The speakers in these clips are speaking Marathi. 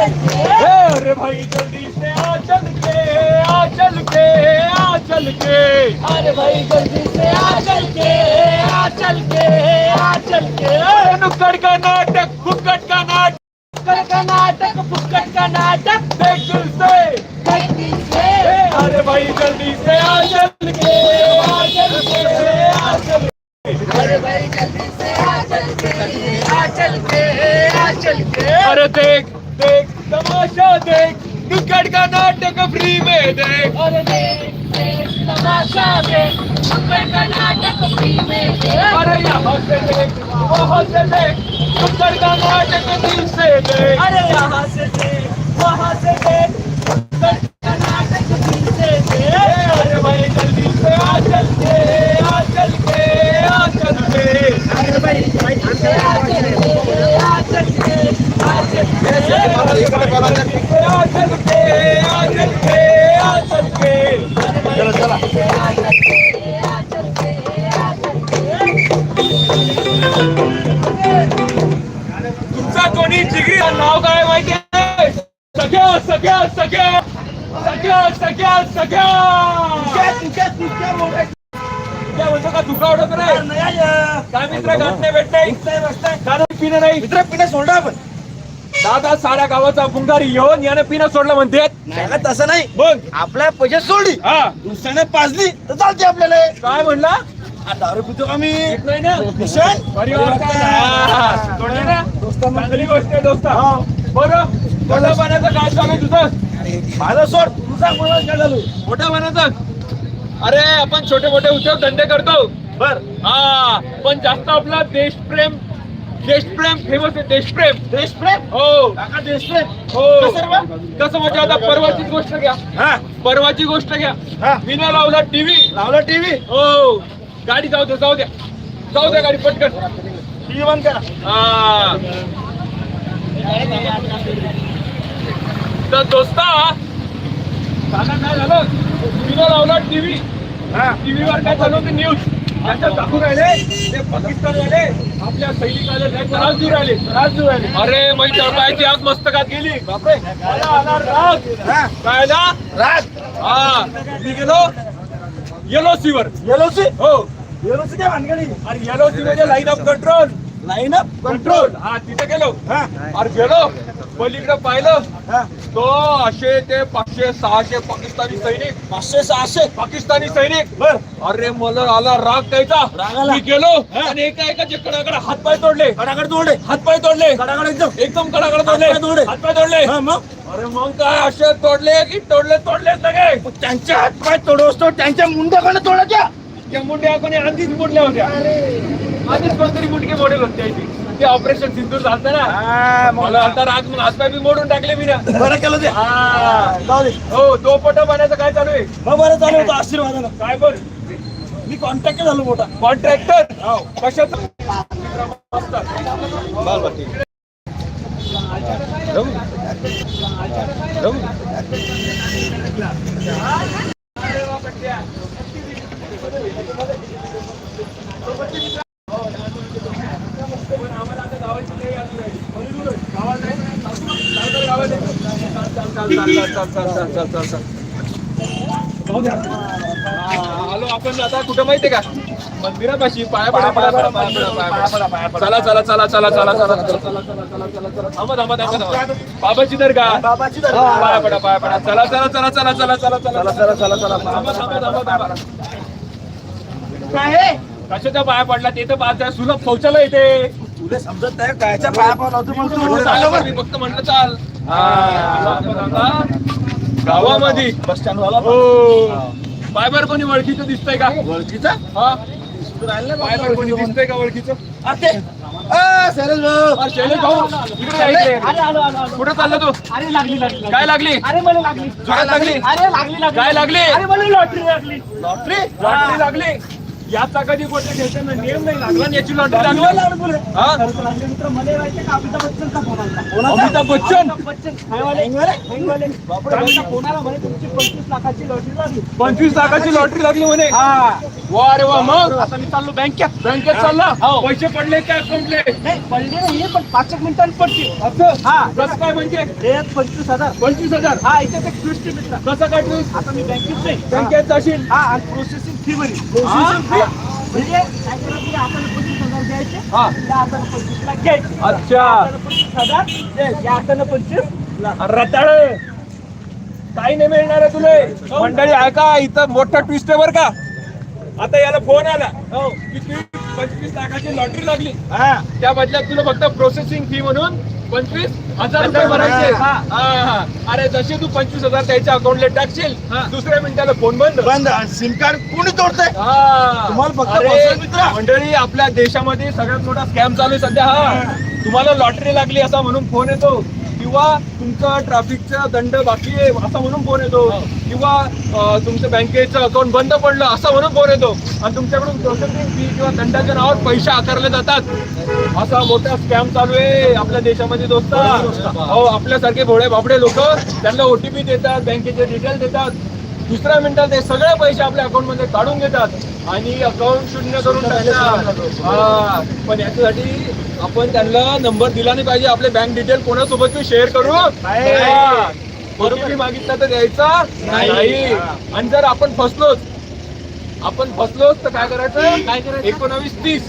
अरे भाई जल्दी से आ चल के आ चल के आ चल के अरे भाई जल्दी से आ चल के आ चल के आ चल के अरे नुक्कड़ का नाटक फुक्कड़ का नाटक कर का नाटक फुक्कट का नाटक देख दिल से अरे भाई जल्दी से आ चल के आ चल के आ चल अरे भाई जल्दी से आ चल के आ चल के आ चल के अरे देख देख तमाशा देख नुक्कड़ का नाटक फ्री में देख। अरे देख देख तमाशा देख फुक्कट का नाटक फ्री में देख। अरे यहाँ से देख वहाँ से देख नुक्कड़ का नाटक दिल से देख। अरे यहाँ से देख वहाँ से तुमचा कोणी जिगरी नाव काय माहिती आहे? सगळ्या सगळ्या सगळ्या सगळ्या सगळ्या सगळ्या. म्हणतो का तुका आवडत नाही? काय मित्र गाठणे भेटणे दादा पिणं नाही. मित्र पिण्या सोडा आपण. दादा साऱ्या गावाचा भुंगारी येऊन याने पिणं सोडलं म्हणते. तसं नाही. मग? आपल्या पैसे सोडली. हा. दुसऱ्याने पाजली तर चालते आपल्याला. काय म्हणला? दारू पितो का मी नाही ना? किशन परिवार हा, सोडलं ना. चांगली गोष्ट आहे दोस्ता. बरं मोठ्या पाण्याचं काय चालू आहे तुझं? माझं सोड तुझा मला काय झालं मोठ्या पाण्याचं? अरे आपण छोटे मोठे उद्योग धंदे करतो. बर. हा पण जास्त आपला देशप्रेम देशप्रेम फेमस आहे देशप्रेम. देशप्रेम? हो. काका देशप्रेम? हो. कसं म्हणजे आता परवाचीच गोष्ट घ्या. हा. परवाची गोष्ट घ्या. हा. मी ना लावला टीव्ही. लावला टीव्ही? हो. गाडी जाऊ द्या जाऊ द्या जाऊ द्या गाडी पटकन. टीव्ही बंद करा हा. तर दोस्ता काका काय झालं? टीव्हीला लावला टीव्ही. हा. टीव्हीवर काय चालू होते न्यूज त्याच्यात दाखवून राहिले? ते पाकिस्तानवाले आपल्या सैनिकाला काय त्रास देऊ राहिले. त्रास देऊ राहिले. अरे मग तळपायची आग मस्तकात गेली. बापरे. आला राग. हा. काय आला राज हा. मी गेलो. येलो सीवर येलोची हो. येलोची काय भानगडी. अरे म्हणजे line of control line control हा तिथे गेलो. हा. अरे गेलो. पलीकडे पाहिलं. तो असे ते पाचशे सहाशे पाकिस्तानी सैनिक. पाचशे सहाशे. पाकिस्तानी सैनिक. बर. अरे मला आला राग त्याचा राग आला? मी गेलो आणि एका एकाचे कडाकडे हात पाय तोडले. कडाकड तोडे हात पाय तोडले. कडाकड एकदम. एकदम कडाकडे तोडले. हात पाय तोडले? हात पाय तोडले. हा मग? अरे मग काय असे तोडले की तोडले तोडले सगळे? त्यांच्या हात पाय तोडवतो त्यांच्या मुंड्याकडे तोडायच्या त्या मुंड्या कोणी आधीच मोडल्या होत्या. आधीच कोणतरी मुंडके मोडेल होते. ते ऑपरेशन सिंधूर झालं ना. मला आता राग मग हातपाय बी मोडून टाकले मी ना. बरं केलं ते. हा. तो पटा पाण्याचं काय चालू आहे? बरं चालू होतं आशीर्वादानं. काय बर? मी कॉन्टॅक्ट झालो मोठा. कॉन्ट्रॅक्टर कशाचं? आलो आपण आता कुठं माहितीये का मंदिरापाशी पाया पडा पाया पडा पाया पडा पाया पडा चला चला चला चला चला चला चला चला चला चला चला चला थांबा थांबा थांबा बाबाची दरगाह बाबाची पाया पडा पाया पडा चला चला चला चला चला चला चला चला चला चला थांबा थांबा थांबा थांबा काय? कशाच्या पाया पडला? ते तर आहे. सुलभ शौचालय येते तुला समजत नाही कायच्या पाया मी फक्त म्हटलं चाल. हा, गावामध्ये. बस स्टँड वाला हो. कोणी ओळखीचं दिसतंय का? ओळखीचा हा. पायबर कोणी दिसतंय का ओळखीचं अरे अ, शैलेश भाऊ. शैलेश भाऊ. इकडे या, इकडे. या. अरे आलो आलो आलो कुठं चालला तू? अरे लागली लागली. काय लागली? अरे मला लागली. काय लागली? अरे लागली लागली. काय लागली? अरे मला लॉटरी लागली. लॉटरी? लॉटरी लागली? याचा कधी गोष्ट घ्यायचा नियम नाही लागला याची लॉटरी लागली. हा? अमिताभ बच्चन? पंचवीस लाखाची लॉटरी लागली. म्हणे. वा रे वा मग? आता मी चाललो बँकेत. बँकेत चालला. पैसे पडले काय अकाउंटले असं? कसं काय म्हणजे? पंचवीस हजार. हा याच्यात एक ट्विस्ट आहे मित्र. कसं काय ट्विस्ट आता मी बँकेत नाही बँकेत जाशील? हा प्रोसेस फी भरी? म्हणजे काय करायचं, आपण पंचवीस हजार द्यायचे हा. त्या हाताने पंचवीस लाख घ्यायचे. अच्छा. हाताने पंचवीस हजार द्यायचे. या हाताने पंचवीस लाख. रताळ काही नाही मिळणार आहे तुले. मंडळी ऐका इथं मोठा ट्विस्ट आहे बर का. आता याला फोन आला. हो. किती पंचवीस लाखाची लॉटरी लागली. हा. त्या बदल्यात तुला फक्त प्रोसेसिंग फी म्हणून पंचवीस हजार रुपये भरायचे. अरे जसे तू पंचवीस हजार त्याच्या अकाउंटला टाकशील. दुसऱ्या मिनिटाला फोन बंद बंद सिम कार्ड कोणी तोडतंय हा. तुम्हाला फक्त. मंडळी आपल्या देशामध्ये सगळ्यात मोठा स्कॅम चालू आहे सध्या हा तुम्हाला लॉटरी लागली असा म्हणून फोन येतो किंवा तुमचं ट्रॅफिकचा दंड बाकी आहे असा म्हणून फोन येतो. किंवा अं, तुमचं बँकेचं अकाउंट बंद पडलं असं म्हणून फोन येतो. आणि तुमच्याकडून प्रोसेसिंग फी किंवा दंडाच्या नावावर पैसे आकारले जातात. असा मोठा स्कॅम चालू आहे आपल्या देशामध्ये दोस्त. हो आपल्यासारखे भोळे बाबडे लोक त्यांना ओटीपी देतात बँकेचे डिटेल देतात. दुसऱ्या मिनिटात ते सगळे पैसे आपल्या अकाउंटमध्ये काढून घेतात आणि अकाउंट शून्य करून टाकतात हा, पण याच्यासाठी आपण त्यांना नंबर दिला नाही पाहिजे. आपले बँक डिटेल कोणासोबत शेअर करू. नाही. बरोबर मागितलं तर द्यायचा नाही. आणि जर आपण फसलोच आपण फसलोच तर काय करायचं? काय करायचं? एकोणावीस तीस.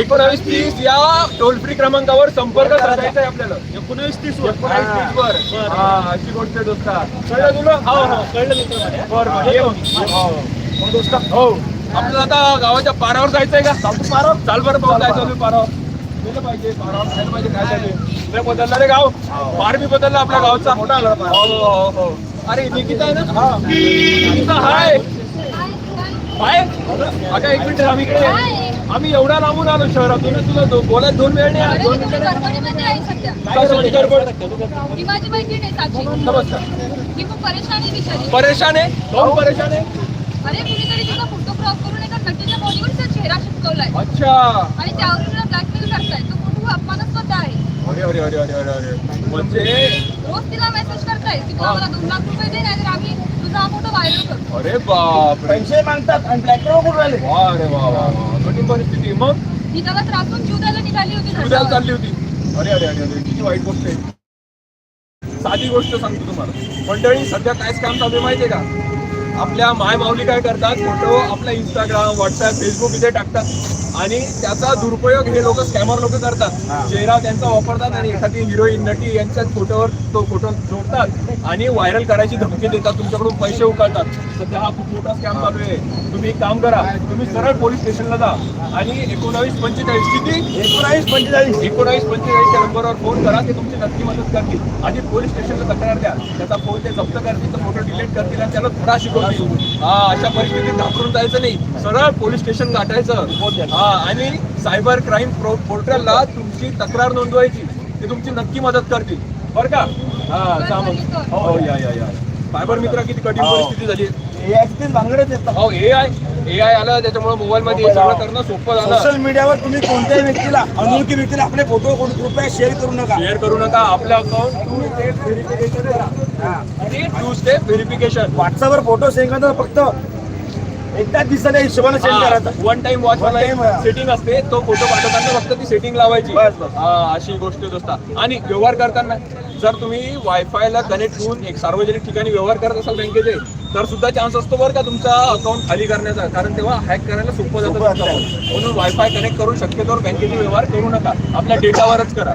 एकोणावीस तीस या टोल फ्री क्रमांकावर संपर्क साधायचा आहे आपल्याला. एकोणीस तीस एकोणावीस तीस वर. हा अशी गोष्ट आहे दोस्ता. कळलं तुला? हो हो. कळलं मित्र माझ्या. बर बर. ये मग. हो. दोस्ता हो. आपल्याला आता गावाच्या पारावर जायचंय का? चालतो पारावर. चाल बरं पाहू काय चालू आहे पारावर. गेलं पाहिजे पारावर. जायला पाहिजे काय चालू आहे लय बदलला रे गाव. पार बी बदलला आपल्या गावचा. मोठा आला हो हो हो. अरे निकिता आहे ना? निकिता हाय. हाय अगं एक मिनिट आम्ही इकडे. आम्ही एवढा लांबून आलो शहरातून तुला दो- बोलायला दोन वेळ नाही अरे दोन मी मिनिटं गडबडीमध्ये आहे सध्या. कशासाठी गडबड? ही माझी मैत्रीण आहे साक्षी. नमस्कार. मी खूप परेशान आहे बिचारी परेशान? आहे काहून परेशान? आहे अरे कुणीतरी तिचा फोटो क्रॉप करून एका नटीच्या बॉडीवर तिचा चेहरा चिपकवलाय अच्छा. आणि त्यावरून तिला ब्लॅकमेल करताय. तो फोटो अपमानास्पद आहे. अरे अरे अरे अरे अरे अरे. म्हणजे? रोज तिला मेसेज करताय. की तू आम्हाला दोन लाख रुपये दे नाहीतर आम्ही अरे बाप रे पैसे मागतात आणि ब्लॅकमेल करून राहिले. वा रे वा वा वा. कठीण परिस्थिती. मग? मी त्याला त्रासून जीव द्यायला निघाली होती उद्याला रस्त्यावर. चालली होती. अरे अरे अरे अरे किती वाईट गोष्ट आहे. साधी गोष्ट सांगतो तुम्हाला. मंडळी सध्या काय स्कॅम चालू आहे माहितीये का? आपल्या माय माऊली काय करतात? फोटो आपल्या इंस्टाग्राम व्हॉट्सअप फेसबुक इथे टाकतात. आणि त्याचा दुरुपयोग हे लोक स्कॅमर लोक करतात. चेहरा त्यांचा वापरतात आणि एखादी हिरोईन नटी यांच्या फोटोवर तो फोटो जोडतात आणि व्हायरल करायची धमकी देतात तुमच्याकडून पैसे उकळतात. सध्या हा खूप मोठा स्कॅम चालू आहे. तुम्ही काम करा तुम्ही सरळ पोलीस स्टेशनला जा आणि एकोणावीस पंचेचाळीस किती? एकोणावीस पंचेचाळीस. एकोणावीस पंचेचाळीसच्या नंबरवर फोन करा ते तुमची नक्की मदत करतील. आधी पोलीस स्टेशनला तक्रार द्या. त्याचा फोन ते जप्त करतील तर फोटो डिलीट करतील शिकवतील हा अशा परिस्थितीत घाबरून जायचं नाही. सरळ पोलीस स्टेशन गाठायचं. हा आणि सायबर क्राईम पोर्टलला तुमची तक्रार नोंदवायची. ते तुमची नक्की मदत करतील. बरं का? हा हो या या या. सायबर मित्र किती कठीण परिस्थिती झाली. भांगडेच येतात हो ए आय. ए आय आलं त्याच्यामुळे मोबाईल मध्ये हे सगळं करणं सोपं झालं. सोशल मीडियावर तुम्ही कोणत्याही व्यक्तीला अनोळखी व्यक्तीला आपले फोटो कोण कृपया शेअर करू नका. शेअर करू नका. आपलं account two step verification two step verification व्हॉट्सअपवर फोटो सेंड करताना फक्त एकदाच दिसत हिशोबाने सेंड करायचा. वन टाइम वॉच time, हा. सेटिंग असते तो फोटो पाठवताना फक्त ती सेटिंग लावायची. बस, बस. हा अशी गोष्ट असतात आणि व्यवहार करताना जर तुम्ही वायफायला कनेक्ट होऊन एक सार्वजनिक ठिकाणी व्यवहार करत असाल बँकेचे तर सुद्धा चान्स असतो बरं का तुमचा अकाउंट खाली करण्याचा. कारण तेव्हा हॅक करायला सोपं जातं सोपं तुमचं असतं. account. म्हणून वायफाय कनेक्ट करून शक्यतोवर बँकेचे व्यवहार करू नका. आपल्या डेटावरच करा.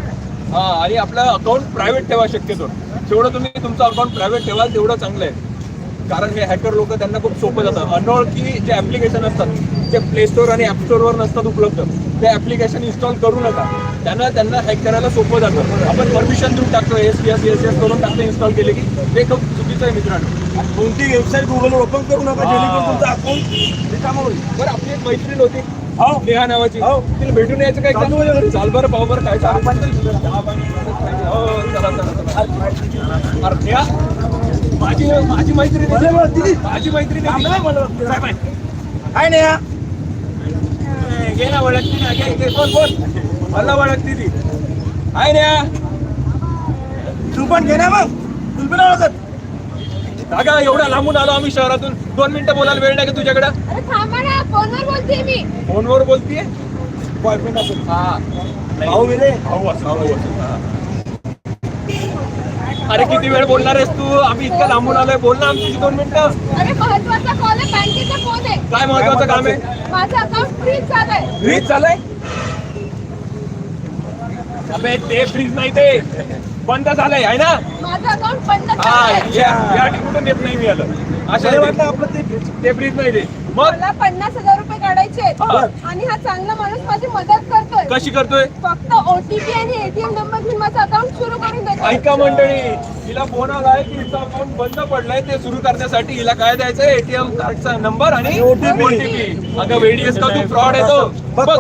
हा आणि आपलं अकाउंट प्रायव्हेट ठेवा शक्यतो जेवढं तुम्ही तुमचं अकाउंट प्रायव्हेट ठेवा तेवढं चांगलं आहे. कारण हे हॅकर लोक त्यांना खूप सोपं जातं. अनोळखी जे ऍप्लिकेशन असतात जे प्ले स्टोअर आणि ॲप स्टोअरवर नसतात उपलब्ध ते ऍप्लिकेशन इन्स्टॉल करू नका. त्यांना त्यांना हॅक करायला सोपं जातं. आपण परमिशन देऊन टाकतो एस एस एस एस करून टाकतो इन्स्टॉल केले की ते खूप चुकीचं आहे मित्रांनो. कोणती वेबसाईट गुगलवर ओपन करू नका. जेणेकरून तुमचं अकाउंट रिकामं होईल. बरं आपली एक मैत्रीण होती हो. नेहा नावाची. हो. तिला भेटून यायचं काय? चालू. चाल बरं पाव बरं काय चालू हो चला चला चला. अरे नेहा, माझी माझी दिदी. माझी मला. काय नाही घे ना ओळखती ना घे बोल बोल. मला ओळखती ती आहे ना तू पण घे ना मग. तू पण ओळखत अगं एवढा लांबून आलो आम्ही शहरातून. दोन मिनिटं बोलायला वेळ नाही का तुझ्याकडे? अरे थांबा ना फोनवर बोलते मी. फोनवर बोलतीये? बॉयफ्रेंड असेल. हा. भाऊ भाऊ असं भाऊ असं हा. अरे किती वेळ बोलणार आहेस तू? आम्ही इतकं लांबून आलोय. बोल ना आमची दोन मिनिटं. अरे महत्त्वाचा कॉल आहे बँकेचा फोन आहे. काय महत्वाचं काम आहे? माझं अकाउंट फ्रीज झालंय. फ्रीज झालंय? अबे ते फ्रीज नाही ते. बंद झालंय आहे ना? माझं अकाउंट बंद हा झालंय या. या ठिकाणी देत नाही मी आलं अशा वाटलं आपलं ते ते फ्रीज नाही ते. मग? मला पन्नास हजार रुपये काढायचे आहेत. आणि हा चांगला माणूस माझी मदत करतोय. कशी करतोय? फक्त ओटीपी आणि एटीएम नंबर घेऊन माझं अकाउंट सुरू करून देतो ऐका मंडळी हिला फोन आलाय की हिचं अकाउंट बंद पडलंय ते सुरू करण्यासाठी हिला काय द्यायचंय? एटीएम कार्डचा नंबर आणि OTP. ओटीपी अगं वेडीएस का तू फ्रॉड येतो? बघ.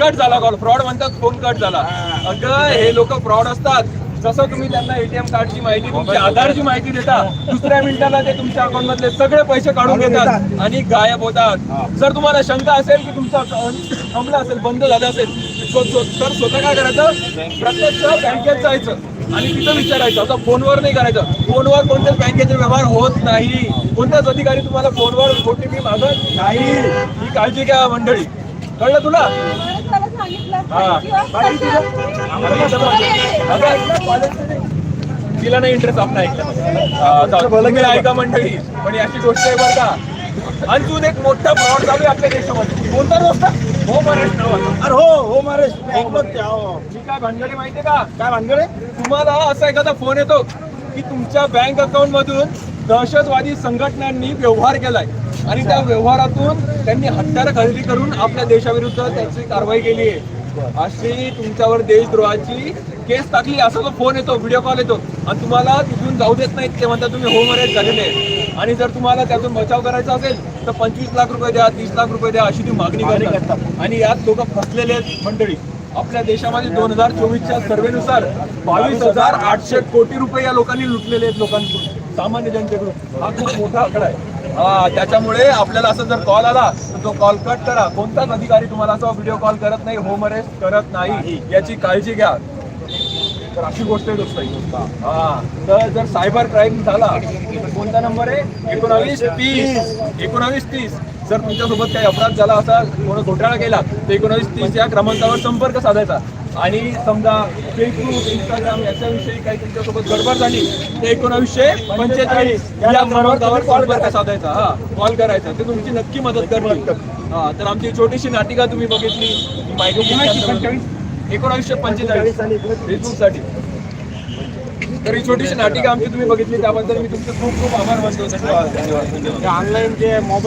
कट झाला कॉल फ्रॉड म्हणतात फोन कट झाला. अगं हे लोक फ्रॉड असतात. जसं तुम्ही त्यांना एटीएम कार्डची माहिती तुमची आधारची माहिती देता दुसऱ्या मिनिटाला ते तुमच्या अकाउंट मधले सगळे पैसे काढून घेतात. आणि गायब. होतात. जर तुम्हाला शंका असेल की तुमचं अकाउंट थांबलं असेल बंद झालं असेल तर स्वतः काय करायचं? प्रत्यक्ष बँकेत जायचं आणि तिथं विचारायचं. आता फोनवर नाही करायचं. फोनवर कोणत्याच बँकेचे व्यवहार होत नाही. कोणत्याच अधिकारी तुम्हाला फोनवर ओटीपी मागत नाही. ही काळजी घ्या मंडळी. कळलं तुला? तिला नाही इंटरेस्ट आपला ऐकला. ऐका मंडळी. पण याची गोष्ट आहे बरं का अजून एक मोठा फ्रॉड चालू आहे आपल्या देशामध्ये. कोणता रस्ता हो महाराष्ट्र. अरे हो हो ऐकलं ते, हो. मी काय भानगडी माहितीये का? काय भानगडे? तुम्हाला असा एखादा फोन येतो की तुमच्या बँक अकाउंट मधून दहशतवादी संघटनांनी व्यवहार केलाय. आणि त्या व्यवहारातून त्यांनी हत्यारं खरेदी करून आपल्या देशाविरुद्ध त्याची कारवाई केली आहे. अशी तुमच्यावर देशद्रोहाची केस टाकली असा तो फोन येतो व्हिडिओ कॉल येतो. आणि तुम्हाला तिथून जाऊ देत नाहीत ते म्हणतात तुम्ही होम अरेस्ट झालेले आहे. आणि जर तुम्हाला त्यातून बचाव करायचा असेल तर पंचवीस लाख रुपये द्या तीस लाख रुपये द्या अशी ती मागणी करतात. आणि यात लोक फसलेले आहेत मंडळी. आपल्या देशामध्ये दोन हजार चोवीसच्या सर्वेनुसार बावीस हजार आठशे कोटी रुपये या लोकांनी लुटलेले आहेत लोकांकडून. सामान्य जनतेकडून. हा खूप मोठा आकडा आहे. त्याच्यामुळे आपल्याला असं जर कॉल आला तर तो कॉल कट करा. कोणताच अधिकारी तुम्हाला असा व्हिडिओ कॉल करत नाही होम अरेस्ट करत नाही. याची काळजी घ्या. तर अशी गोष्ट आहे दोस्त हा तर जर सायबर क्राईम झाला तर कोणता नंबर आहे? एकोणावीस तीस. एकोणावीस तीस. जर तुमच्यासोबत काही अपराध झाला असा कोण घोटाळा केला तर एकोणावीस तीस या क्रमांकावर संपर्क साधायचा. आणि समजा फेसबुक इंस्टाग्राम याच्याविषयी काही तुमच्यासोबत गडबड झाली तर एकोणावीसशे पंचेचाळीस या क्रमांकावर संपर्क साधायचा. हा कॉल करायचा. ते तुमची नक्की मदत करतील. हा तर आमची छोटीशी नाटिका तुम्ही बघितली? माहिती एकोणावीसशे पंचेचाळीस? फेसबुकसाठी तर ही छोटीशी नाटिका आमची तुम्ही बघितली? त्याबद्दल मी तुमचे खूप खूप आभार मानतो. धन्यवाद. धन्यवाद ऑनलाईन जे मोबाईल